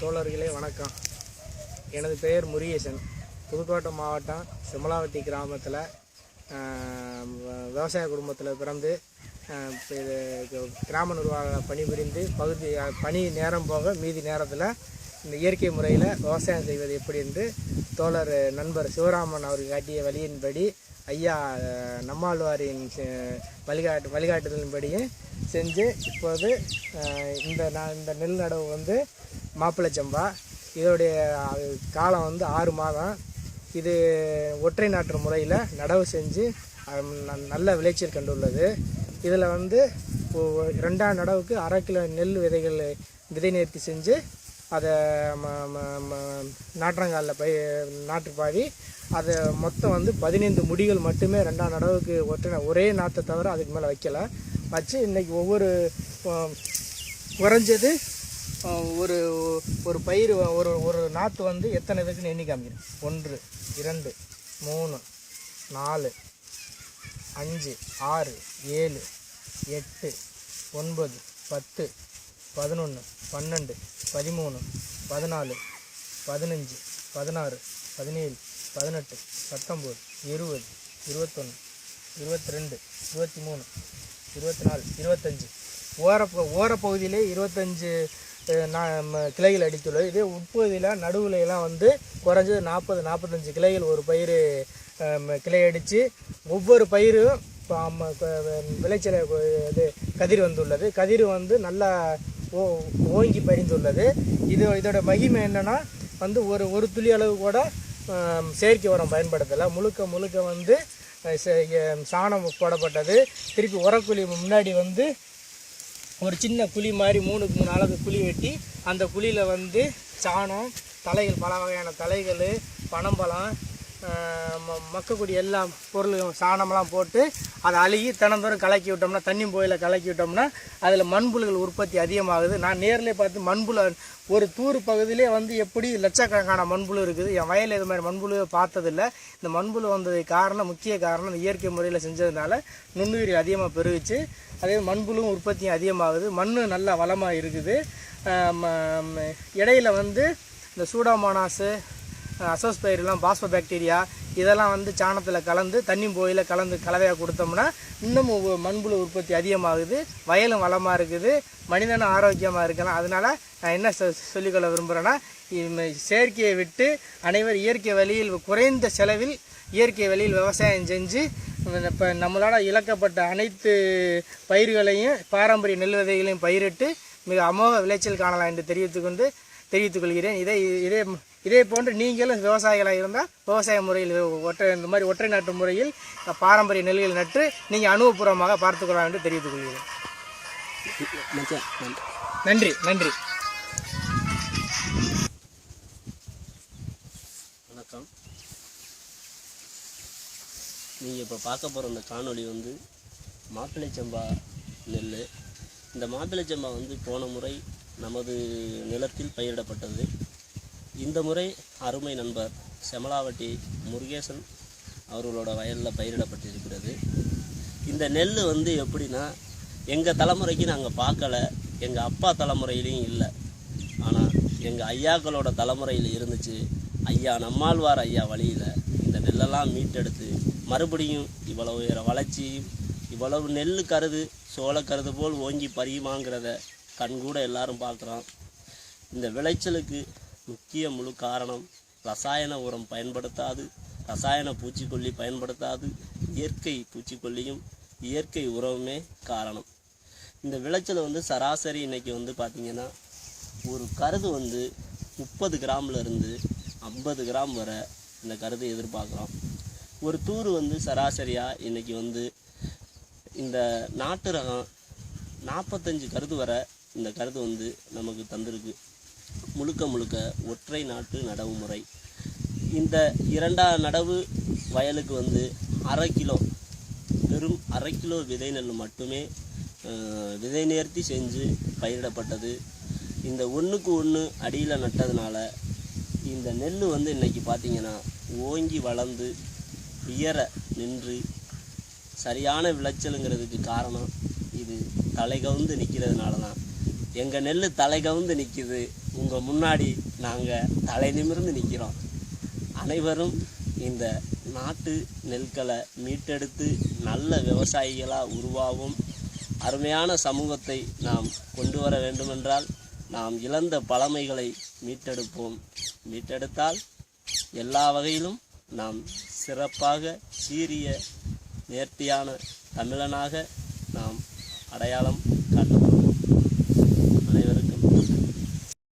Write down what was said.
தோழர்களே வணக்கம். எனது பெயர் முருகேசன். புதுக்கோட்டை மாவட்டம் சிமலாவத்தி கிராமத்தில் விவசாய குடும்பத்தில் பிறந்து இது கிராம நிர்வாக பணிபுரிந்து பகுதி பணி நேரம் போக மீதி நேரத்தில் இந்த இயற்கை முறையில் விவசாயம் செய்வது எப்படி என்று தோழர் நண்பர் சிவராமன் அவர் காட்டிய வழியின்படி ஐயா நம்மாழ்வாரின் செ- வழிகாட்டு வழிகாட்டுதலின்படியும் செஞ்சு இப்போது இந்த நான் இந்த நெல் நடவு வந்து மாப்பிள்ளை சம்பா. இதோடைய காலம் வந்து ஆறு மாதம். இது ஒற்றை நாற்று முறையில் நடவு செஞ்சு நல்ல விளைச்சல் கண்டுள்ளது. இதில் வந்து ரெண்டாம் நடவுக்கு அரை கிலோ நெல் விதைகள் விதை நேர்த்தி செஞ்சு அதை நாற்றங்காலில் பை நாற்று பாடி அதை மொத்தம் வந்து பதினைந்து முடிகள் மட்டுமே ரெண்டாம் நடவுக்கு ஒற்றை ஒரே நாற்றை தவிர அதுக்கு மேலே வைக்கலை. வச்சு இன்றைக்கி ஒவ்வொரு குறைஞ்சது ஒரு ஒரு பயிர் ஒரு ஒரு நாற்று வந்து எத்தனை இருக்குன்னு எண்ணி காமிக்கிறேன் ஒன்று இரண்டு மூணு நாலு அஞ்சு ஆறு ஏழு எட்டு ஒன்பது பத்து பதினொன்று பன்னெண்டு பதிமூணு பதினாலு பதினஞ்சு பதினாறு பதினேழு பதினெட்டு பத்தொம்போது இருபது இருபத்தொன்று இருபத்தி ரெண்டு இருபத்தி மூணு இருபத்தி நாலு இருபத்தஞ்சி ஓர ஓரப்பகுதியிலே இருபத்தஞ்சு கிளைகள் அடித்துள்ளது. இதே உட்பகுதியில் நடுவுலையெல்லாம் வந்து குறைஞ்சது நாற்பது நாற்பத்தஞ்சு கிளைகள் ஒரு பயிர் கிளை அடித்து ஒவ்வொரு பயிரும் இப்போ விளைச்சல் இது கதிர் வந்துள்ளது. கதிர் வந்து நல்லா ஓ ஓங்கி பறிந்துள்ளது இது இதோட மகிமை என்னென்னா வந்து ஒரு ஒரு துளி அளவு கூட செயற்கை உரம் பயன்படுத்தலை. முழுக்க முழுக்க வந்து ச- சாணம் போடப்பட்டது. திருப்பி உரக்குழி முன்னாடி வந்து ஒரு சின்ன குழி மாதிரி மூணுக்கு மூணு அளவு குழி வெட்டி அந்த குழியில் வந்து சாணம் தலைகள் பல வகையான தலைகள் பனம்பழம் மக்கக்கூடிய எல்லா பொருளும் சாணமெல்லாம் போட்டு அதை அழுகி தினந்தோறும் கலக்கி விட்டோம்னா தண்ணி போயில கலக்கி விட்டோம்னா அதில் மண்புழுகள் உற்பத்தி அதிகமாகுது. நான் நேரில் பார்த்து மண்புழு ஒரு தூர் பகுதியிலே வந்து எப்படி லட்சக்கணக்கான மண்புழு இருக்குது என் வயலில் இது மாதிரி மண்புழுவை பார்த்ததில்ல. இந்த மண்புழு வந்ததுக்கு காரணம் முக்கிய காரணம் இந்த இயற்கை முறையில் செஞ்சதுனால நுண்ணுயிரி அதிகமாக பெருகுச்சு. அதே மண்புழுவும் உற்பத்தியும் அதிகமாகுது. மண் நல்லா வளமாக இருக்குது. இடையில வந்து இந்த சூடாமோனாஸு அசோஸ்பைரிலாம் பாஸ்போ பாக்டீரியா இதெல்லாம் வந்து சாணத்தில் கலந்து தண்ணி போயில் கலந்து கலவையாக கொடுத்தோம்னா இன்னும் மண்புழு உற்பத்தி அதிகமாகுது. வயலும் வளமாக இருக்குது. மனிதனும் ஆரோக்கியமாக இருக்கலாம். அதனால் நான் என்ன சொ- சொல்லிக்கொள்ள விரும்புகிறேன்னா செயற்கையை விட்டு அனைவர் இயற்கை வழியில் குறைந்த செலவில் இயற்கை வழியில் விவசாயம் செஞ்சு இப்போ நம்மளால் இழக்கப்பட்ட அனைத்து பயிர்களையும் பாரம்பரிய நெல் விதைகளையும் பயிரிட்டு மிக அமோக விளைச்சல் காணலாம் என்று தெரிவித்துக்கொண்டு தெரிவித்துக்கொள்கிறேன். தெரிவித்துக் கொள்கிறேன் இதை இதே இதே போன்று நீங்களும் விவசாயிகளாக இருந்தால் விவசாய முறையில் ஒற்றை இந்த மாதிரி ஒற்றை நாட்டு முறையில் பாரம்பரிய நெல்கள் நட்டு நீங்கள் அனுபவபூர்வமாக பார்த்துக்கொள்ளலாம் என்று தெரிவித்துக் கொள்கிறேன். நன்றி. நன்றி வணக்கம். நீங்கள் இப்போ பார்க்க போகிற இந்த காணொளி வந்து மாப்பிள்ளை சம்பா நெல் இந்த மாப்பிள்ளை சம்பா வந்து போன முறை நமது நிலத்தில் பயிரிடப்பட்டது. இந்த முறை அருமை நண்பர் செமலாவட்டி முருகேசன் அவர்களோட வயலில் பயிரிடப்பட்டிருக்கிறது. இந்த நெல் வந்து எப்படின்னா எங்கள் தலைமுறைக்கு நாங்கள் பார்க்கல எங்கள் அப்பா தலைமுறையிலையும் இல்லை. ஆனால் எங்கள் ஐயாக்களோட தலைமுறையில் இருந்துச்சு. ஐயா நம்மாழ்வார் ஐயா வழியில் இந்த நெல்லெல்லாம் மீட்டெடுத்து மறுபடியும் இவ்வளவு உயர வளர்ச்சியும் இவ்வளவு நெல் கருது சோள கருது போல் ஓங்கி பறியுமாங்கிறத கண்கூட எல்லாரும் பார்க்குறோம் இந்த விளைச்சலுக்கு முக்கிய முழு காரணம் ரசாயன உரம் பயன்படுத்தாது. ரசாயன பூச்சிக்கொல்லி பயன்படுத்தாது. இயற்கை பூச்சிக்கொல்லியும் இயற்கை உரமுமே காரணம். இந்த விளைச்சலை வந்து சராசரி இன்னைக்கு வந்து பார்த்திங்கன்னா ஒரு கருது வந்து முப்பது கிராம்லேருந்து ஐம்பது கிராம் வரை இந்த கருது எதிர்பார்க்குறோம். ஒரு தூர் வந்து சராசரியாக இன்றைக்கி வந்து இந்த நாட்டு ரகம் நாற்பத்தஞ்சு கருது வரை இந்த கருது வந்து நமக்கு தந்திருக்கு. முழுக்க முழுக்க ஒற்றை நாட்டு நடவு முறை இந்த இரண்டாம் நடவு வயலுக்கு வந்து அரை கிலோ வெறும் அரை கிலோ விதை நெல் மட்டுமே விதை நேர்த்தி செஞ்சு பயிரிடப்பட்டது. இந்த ஒன்றுக்கு ஒன்று அடியில் நட்டதுனால இந்த நெல் வந்து இன்னைக்கு பார்த்தீங்கன்னா ஓங்கி வளர்ந்து உயர நின்று சரியான விளைச்சலுங்கிறதுக்கு காரணம் இது தலைகவுந்து நிற்கிறதுனால தான் எங்கள் நெல் தலை கவுந்து நிற்கிது உங்கள் முன்னாடி நாங்கள் தலை நிமிர்ந்து நிற்கிறோம் அனைவரும் இந்த நாட்டு நெல்களை மீட்டெடுத்து நல்ல விவசாயிகளாக உருவாகும் அருமையான சமூகத்தை நாம் கொண்டு வர வேண்டுமென்றால் நாம் இழந்த பழமைகளை மீட்டெடுப்போம். மீட்டெடுத்தால் எல்லா வகையிலும் நாம் சிறப்பாக சீரிய நேர்த்தியான தமிழனாக நாம் அடையாளம்